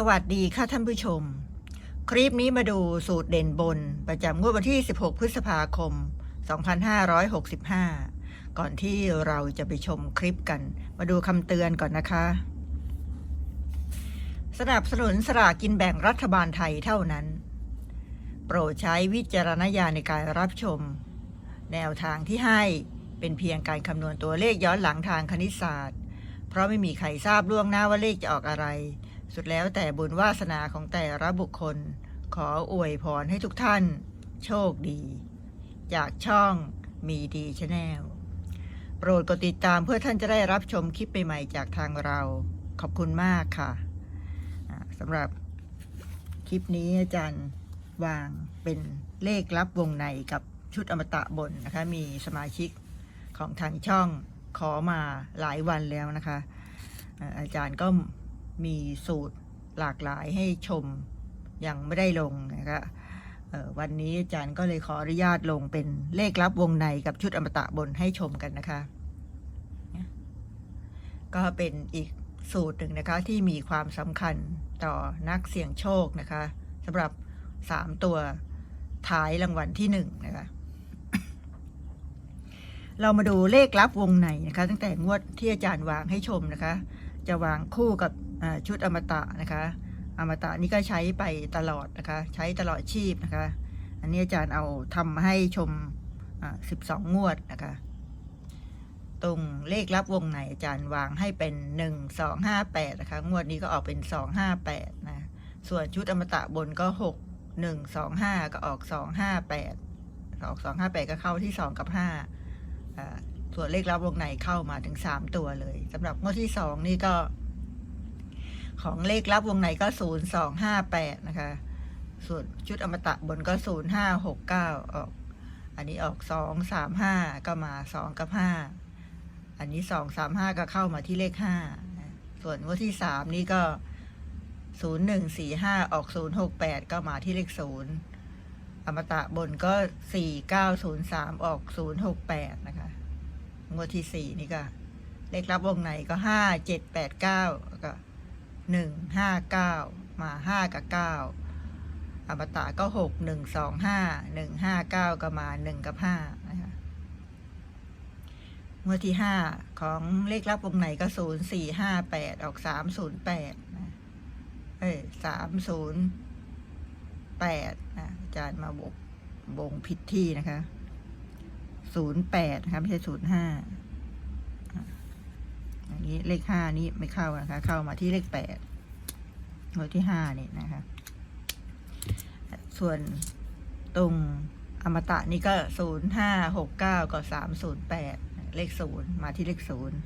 สวัสดีค่ะท่านผู้ชม คลิปนี้มาดูสูตรเด่นบน ประจำงวดวันที่ 16 พฤษภาคม 2565 ก่อนที่เราจะไปชมคลิปกัน มาดูคำเตือนก่อนนะคะ สนับสนุนสลากกินแบ่งรัฐบาลไทยเท่านั้น โปรดใช้วิจารณญาณในการรับชม แนวทางที่ให้เป็นเพียงการคำนวณตัวเลขย้อนหลังทางคณิตศาสตร์ เพราะไม่มีใครทราบล่วงหน้าว่าเลขจะออกอะไร สุดแล้วแต่บุญวาสนาของแต่ละบุคคล ขออวยพรให้ทุกท่าน โชคดี จากช่องมีดีชาแนลโปรดกดติดตามเพื่อท่านจะได้รับชมคลิปใหม่ๆจากทางเรา ขอบคุณมากค่ะสำหรับคลิปนี้อาจารย์วางเป็นเลขลับวงในกับชุดอมตะบนนะคะ มีสมาชิกของทางช่องขอมาหลายวันแล้วนะคะ อาจารย์ก็ มีสูตรหลากหลายให้ชมยังไม่ได้ลงนะคะวันนี้อาจารย์ก็เลยขออนุญาตลงเป็นเลขลับวงในกับชุดอมตะบนให้ชมกันนะคะ ก็เป็นอีกสูตรหนึ่งนะคะที่มีความสำคัญต่อนักเสี่ยงโชคนะคะสำหรับสามตัวท้ายรางวัลที่หนึ่งนะคะ เรามาดูเลขลับวงในนะคะ ตั้งแต่งวดที่อาจารย์วางให้ชมนะคะ จะวางคู่กับ ชุดอมตะนะคะอมตะนี่ก็ใช้ไปตลอดนะคะ ใช้ตลอดชีพนะคะ อันนี้อาจารย์เอาทำให้ชมสิบสองงวดนะคะ ตรงเลขลับวงในอาจารย์วางให้เป็นหนึ่งสองห้าแปดนะคะ งวดนี้ก็ออกเป็นสองห้าแปดนะ ส่วนชุดอมตะบนก็หกหนึ่งสองห้าก็ออกสองห้าแปดออกสองห้าแปดก็เข้าที่สองกับห้าส่วนเลขลับวงในเข้ามาถึงสามตัวเลยสำหรับงวดที่สองนี่ก็ ของเลขลับวงในก็ศูนย์สองห้าแปดนะคะ ส่วนชุดอมตะบนก็ศูนย์ห้าหกเก้าออก อันนี้ออกสองสามห้าก็มาสองกับห้าอันนี้สองสามห้าก็เข้ามาที่เลขห้าส่วนงวดที่สามนี่ก็ศูนย์หนึ่งสี่ห้าออกศูนย์หกแปดก็มาที่เลขศูนย์อมตะบนก็สี่เก้าศูนย์สามออกศูนย์หกแปดนะคะ งวดที่สี่นี่ก็ เลขรับวงในก็ห้าเจ็ดแปดเก้าก็ หนึ่งห้าเก้ามาห้ากับเก้าอมตะก็หกหนึ่งสองห้าหนึ่งห้าเก้าก็มาหนึ่งกับห้านะคะงวดที่ห้าของเลขลับวงในก็ศูนย์สี่ห้าแปดออกสามศูนย์แปดเอ้สามศูนย์แปดนะอาจารย์มาบกบงผิดที่นะคะศูนย์แปดนะคะ ไม่ใช่ศูนย์ห้า อย่างนี้เลขห้านี้ไม่เข้านะคะ เข้ามาที่เลขแปดงวดที่ห้านี่นะคะ ส่วนตรงอมตะนี่ก็ศูนย์ห้าหกเก้าก็สามศูนย์แปดเลขศูนย์มาที่เลขศูนย์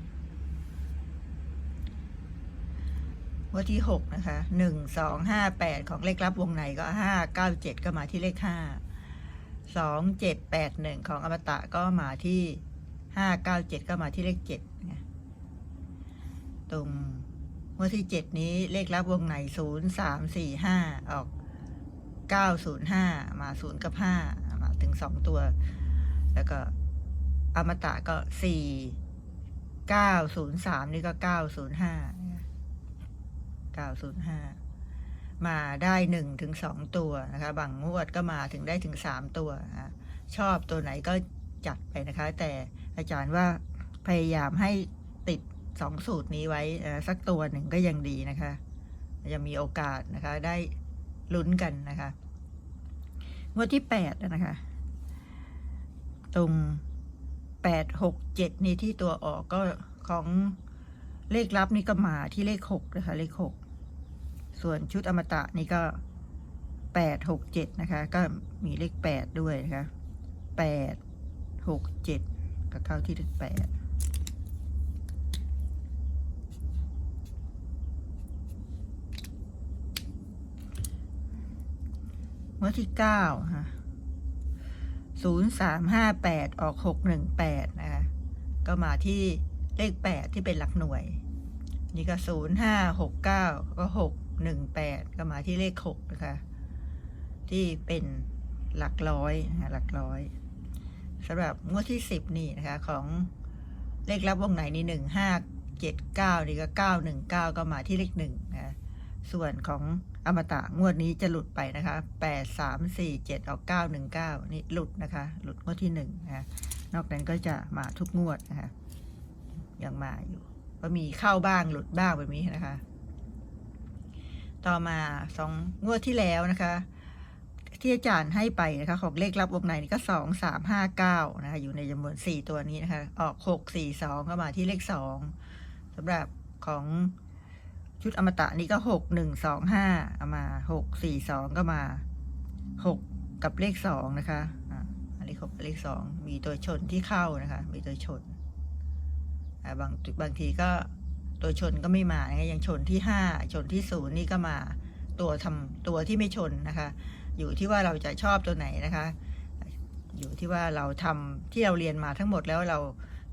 วันที่หกนะคะหนึ่งสองห้าแปดของเลขลับวงในก็ห้าเก้าเจ็ดก็มาที่เลขห้าสองเจ็ดแปดหนึ่งของอมตะก็มาที่ห้าเก้าเจ็ดก็มาที่เลขเจ็ด ตรงวันที่เจ็ดนี้เลขลับวงในศูนย์สามสี่ห้าออกเก้าศูนย์ห้ามาศูนย์กับห้ามาถึงสองตัว แล้วก็อมตะก็สี่เก้าศูนย์สามนี่ก็เก้าศูนย์ห้าเก้าศูนย์ห้ามาได้หนึ่งถึงสองตัวนะคะบางงวดก็มาถึงได้ถึงสามตัวนะชอบตัวไหนก็จัดไปนะคะ แต่อาจารย์ว่าพยายามให้ สองสูตรนี้ไว้สักตัวหนึ่งก็ยังดีนะคะจะมีโอกาสนะคะได้ลุ้นกันนะคะงวดที่แปดนะคะ ตรงแปดหกเจ็ดนี่ที่ตัวออกก็ของเลขลับนี่ก็มาที่เลขหกนะคะเลขหกส่วนชุดอมตะนี่ก็แปดหกเจ็ดนะคะ ก็มีเลขแปดด้วยนะคะแปดหกเจ็ดก็เข้าที่เลขแปด งวดที่เก้าค่ะศูนย์สามห้าแปดออกหกหนึ่งแปดนะคะก็มาที่เลขแปดที่เป็นหลักหน่วย นี่ก็ศูนย์ห้าหกเก้าก็หกหนึ่งแปดก็มาที่เลขหกนะคะที่เป็นหลักร้อยนะหลักร้อยสำหรับงวดที่สิบนี่นะคะของเลขรับวงไหนนี่หนึ่งห้าเจ็ดเก้านี่ก็เก้าหนึ่งเก้าก็มาที่เลขหนึ่งนะ ส่วนของอมตะงวดนี้จะหลุดไปนะคะแปดสามสี่เจ็ดออกเก้าหนึ่งเก้านี่หลุดนะคะ หลุดงวดที่หนึ่งนะะนอกนั้นก็จะมาทุกงวดนะคะยังมาอยู่ก็มีเข้าบ้างหลุดบ้างแบบนี้นะคะ ต่อมาสองงวดที่แล้วนะคะ ที่อาจารย์ให้ไปนะคะของเลขรับวงในนี่ก็สองสามห้าเก้านะคะอยู่ในจำนวนสี่ตัวนี้นะคะ ออกหกสี่สองก็มาที่เลขสองสำหรับของ ชุดอมตะนี่ก็หกหนึ่งสองห้าเอามาหกสี่สองก็มาหกกับเลขสองนะคะอ่าเลขหกกับเลขสองมีตัวชนที่เข้านะคะ มีตัวชนอ่าบางบางทีก็ตัวชนก็ไม่มานะะอย่างชนที่ห้าชนที่ศูนย์นี่ก็มาตัวทำตัวที่ไม่ชนนะคะ อยู่ที่ว่าเราจะชอบตัวไหนนะคะ อยู่ที่ว่าเราทำที่เราเรียนมาทั้งหมดแล้วเรา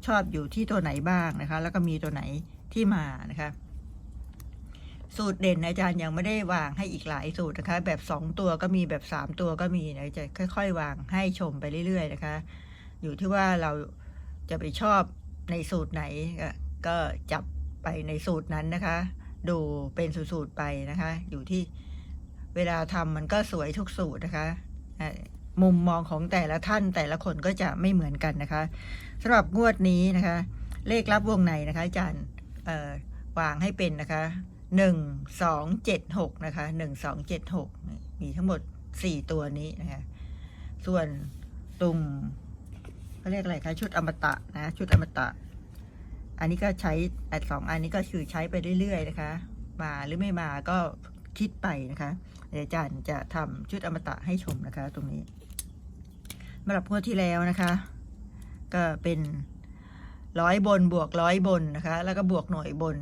ชอบอยู่ที่ตัวไหนบ้างนะคะ แล้วก็มีตัวไหนที่มานะคะ สูตรเด่นอาจารย์ยังไม่ได้วางให้อีกหลายสูตรนะคะ แบบสองตัวก็มีแบบสามตัวก็มีนะจะค่อยๆ วางให้ชมไปเรื่อย ๆ นะคะ อยู่ที่ว่าเราจะไปชอบในสูตรไหนก็จับไปในสูตรนั้นนะคะ ดูเป็นสูตรๆไปนะคะ อยู่ที่เวลาทำมันก็สวยทุกสูตรนะคะมุมมองของแต่ละท่านแต่ละคนก็จะไม่เหมือนกันนะคะสำหรับงวดนี้นะคะ เลขรับวงในนะคะอาจารย์วางให้เป็นนะคะ หนึ่งสองเจ็ดหกนะคะหนึ่งสองเจ็ดหกมีทั้งหมดสี่ตัวนี้นะคะ ส่วนตรงเขาเรียกอะไรคะชุดอมตะนะชุดอมตะ อันนี้ก็ใช้ไอ้สองอันนี้ก็คือใช้ไปเรื่อยๆนะคะ มาหรือไม่มาก็คิดไปนะคะเดี๋ยวอาจารย์จะทำชุดอมตะให้ชมนะคะ ตรงนี้สำหรับงวดที่แล้วนะคะ ก็เป็นร้อยบนบวกร้อยบนนะคะ แล้วก็บวกหน่วยบน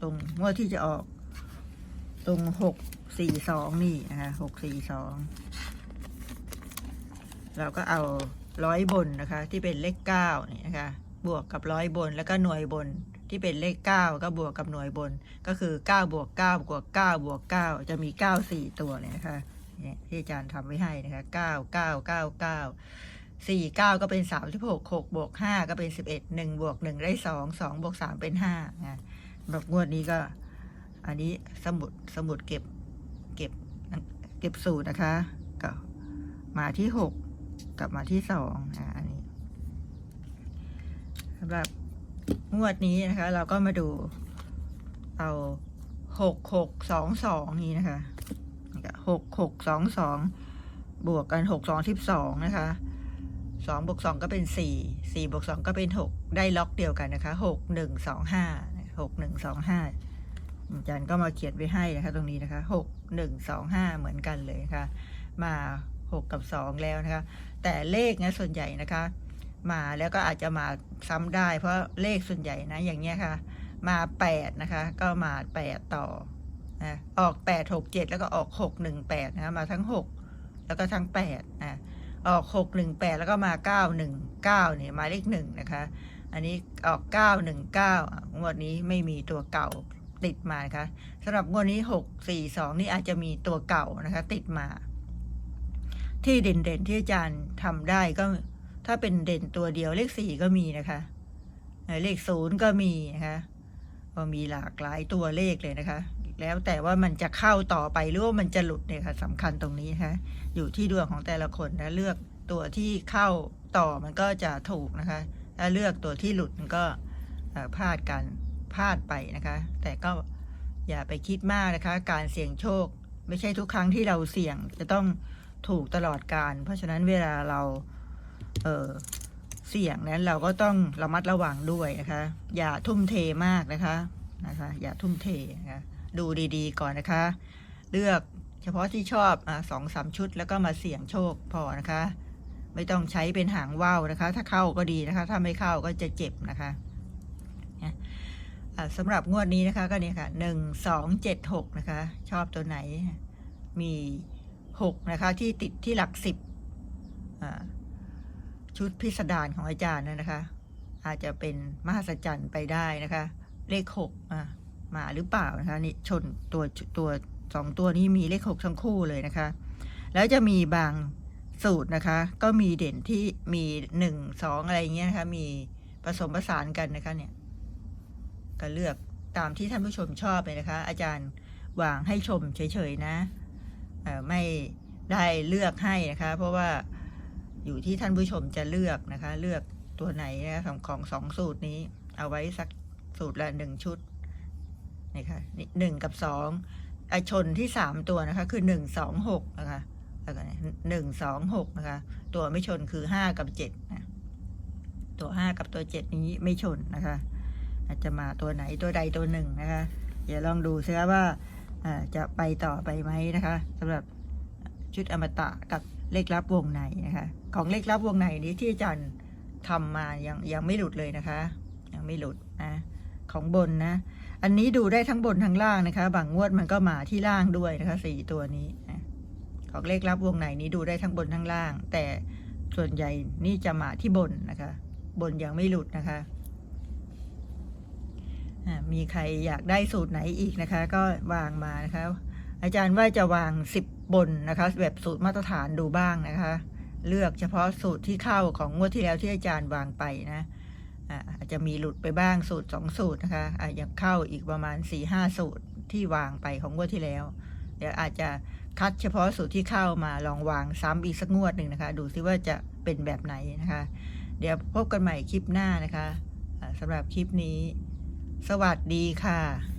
ตรงงวดที่จะออก ตรงหกสี่สองนี่นะคะหกสี่สองเราก็เอาร้อยบนนะคะ ที่เป็นเลขเก้านี่นะคะ บวกกับร้อยบนแล้วก็หน่วยบนที่เป็นเลขเก้าก็บวกกับหน่วยบนก็คือเก้าบวกเก้าบวกเก้าบวกเก้าจะมีเก้าสี่ตัวเลยนะคะเนี่ยที่อาจารย์ทำไว้ให้นะคะเก้าเก้าเก้าเก้าสี่เก้าก็เป็นสามสิบหกหกบวกห้าก็เป็นสิบเอ็ดหนึ่งบวกหนึ่งได้สองสองบวกสามเป็นห้านะ แบบงวดนี้ก็ อันนี้สมุดสมุดเก็บเก็บเก็บสูตรนะคะก็มาที่หกกลับมาที่สองอ่าอันนี้สำหรับงวดนี้นะคะ เราก็มาดูเอาหกหกสองสองนี้นะคะหกหกสองสองบวกกันหกสองสิบสองนะคะสองบวกสองก็เป็นสี่สี่บวกสองก็เป็นหกได้ล็อกเดียวกันนะคะหกหนึ่งสองห้า หกหนึ่งสองห้าอาจารย์ก็มาเขียนไว้ให้นะคะ ตรงนี้นะคะหกหนึ่งสองห้าเหมือนกันเลยะคะมาหกกับสองแล้วนะคะ แต่เลขนะส่วนใหญ่นะคะ มาแล้วก็อาจจะมาซ้ำได้ เพราะเลขส่วนใหญ่นะอย่างเงี้ยค่ะ มาแปดนะคะ ก็มาแปดต่อนะออกแปดหกเจ็ดแล้วก็ออกหกหนึ่งแปดนะมาทั้งหกแล้วก็ทั้งแปดนะออกหกหนึ่งแปดแล้วก็มาเก้าหนึ่งเก้าเนี่ยมาเลขหนึ่งนะคะ อันนี้ออกเก้าหนึ่งเก้างวดนี้ไม่มีตัวเก่าติดมานะคะสำหรับงวดนี้หกสี่สองนี่อาจจะมีตัวเก่านะคะ ติดมา ที่เด่นๆที่อาจารย์ทำได้ก็ถ้าเป็นเด่นตัวเดียวเลขสี่ก็มีนะคะเอ่อเลขศูนย์ก็มีนะคะก็มีหลากหลายตัวเลขเลยนะคะ แล้วแต่ว่ามันจะเข้าต่อไปหรือว่ามันจะหลุดเนี่ยค่ะสำคัญตรงนี้นะคะอยู่ที่ดวงของแต่ละคนนะเลือกตัวที่เข้าต่อมันก็จะถูกนะคะ ถ้าเลือกตัวที่หลุดมันก็พลาดกันพลาดไปนะคะ แต่ก็อย่าไปคิดมากนะคะ การเสี่ยงโชค ไม่ใช่ทุกครั้งที่เราเสี่ยงจะต้องถูกตลอดการ เพราะฉะนั้นเวลาเราเออเสี่ยงนั้นเราก็ต้องระมัดระวังด้วยนะคะ อย่าทุ่มเทมากนะคะนะคะ อย่าทุ่มเทนะคะดูดีๆ ก่อนนะคะ เลือกเฉพาะที่ชอบอะสองสามชุดแล้วก็มาเสี่ยงโชคพอนะคะ ไม่ต้องใช้เป็นหางว่าวนะคะ ถ้าเข้าก็ดีนะคะ ถ้าไม่เข้าก็จะเจ็บนะคะสำหรับงวดนี้นะคะก็เนี่ยค่ะหนึ่งสองเจ็ดหกนะคะ ชอบตัวไหนมีหกนะคะ ที่ติดที่หลักสิบชุดพิสดารของอาจารย์นะคะ อาจจะเป็นมหัศจรรย์ไปได้นะคะ เลขหกมาหรือเปล่านะคะนี่ชนตัวตัวสองตัวนี้มีเลขหกทั้งคู่เลยนะคะ แล้วจะมีบาง สูตรนะคะ ก็มีเด่นที่มีหนึ่งสองอะไรอย่างเงี้ยนะคะ มีผสมผสานกันนะคะเนี่ย ก็เลือกตามที่ท่านผู้ชมชอบเลยนะคะ อาจารย์วางให้ชมเฉยๆนะไม่ได้เลือกให้นะคะ เพราะว่าอยู่ที่ท่านผู้ชมจะเลือกนะคะ เลือกตัวไหนนะของของสองสูตรนี้ เอาไว้สักสูตรละหนึ่งชุดนี่ค่ะหนึ่งกับสองไอชนที่สามตัวนะคะ คือหนึ่งสองหกนะคะ แล้วก็หนึ่งสองหกนะคะ ตัวไม่ชนคือห้ากับเจ็ดนะตัวห้ากับตัวเจ็ดนี้ไม่ชนนะคะอาจจะมาตัวไหนตัวใดตัวหนึ่งนะคะเดี๋ยวลองดูซิว่าว่าจะไปต่อไปไหมนะคะสำหรับชุดอมตะกับเลขลับวงในนะคะของเลขลับวงในนี้ที่อาจารย์ทำมายังยังไม่หลุดเลยนะคะ ยังไม่หลุดนะของบนนะ อันนี้ดูได้ทั้งบนทั้งล่างนะคะ บางงวดมันก็มาที่ล่างด้วยนะคะสี่ตัวนี้ นะของเลขลับวงในนี้ดูได้ทั้งบนทั้งล่าง แต่ส่วนใหญ่นี่จะมาที่บนนะคะ บนยังไม่หลุดนะคะ มีใครอยากได้สูตรไหนอีกนะคะ ก็วางมานะคะ อาจารย์ว่าจะวางสิบบนนะคะ แบบสูตรมาตรฐานดูบ้างนะคะ เลือกเฉพาะสูตรที่เข้าของงวดที่แล้วที่อาจารย์วางไปนะอาจจะมีหลุดไปบ้างสูตรสองสูตรนะคะอาจจะเข้าอีกประมาณสี่ห้าสูตรที่วางไปของงวดที่แล้ว เดี๋ยวอาจจะ คัดเฉพาะสูตรที่เข้ามาลองวางซ้ำอีกสักงวดหนึ่งนะคะ ดูซิว่าจะเป็นแบบไหนนะคะ เดี๋ยวพบกันใหม่คลิปหน้านะคะสำหรับคลิปนี้ สวัสดีค่ะ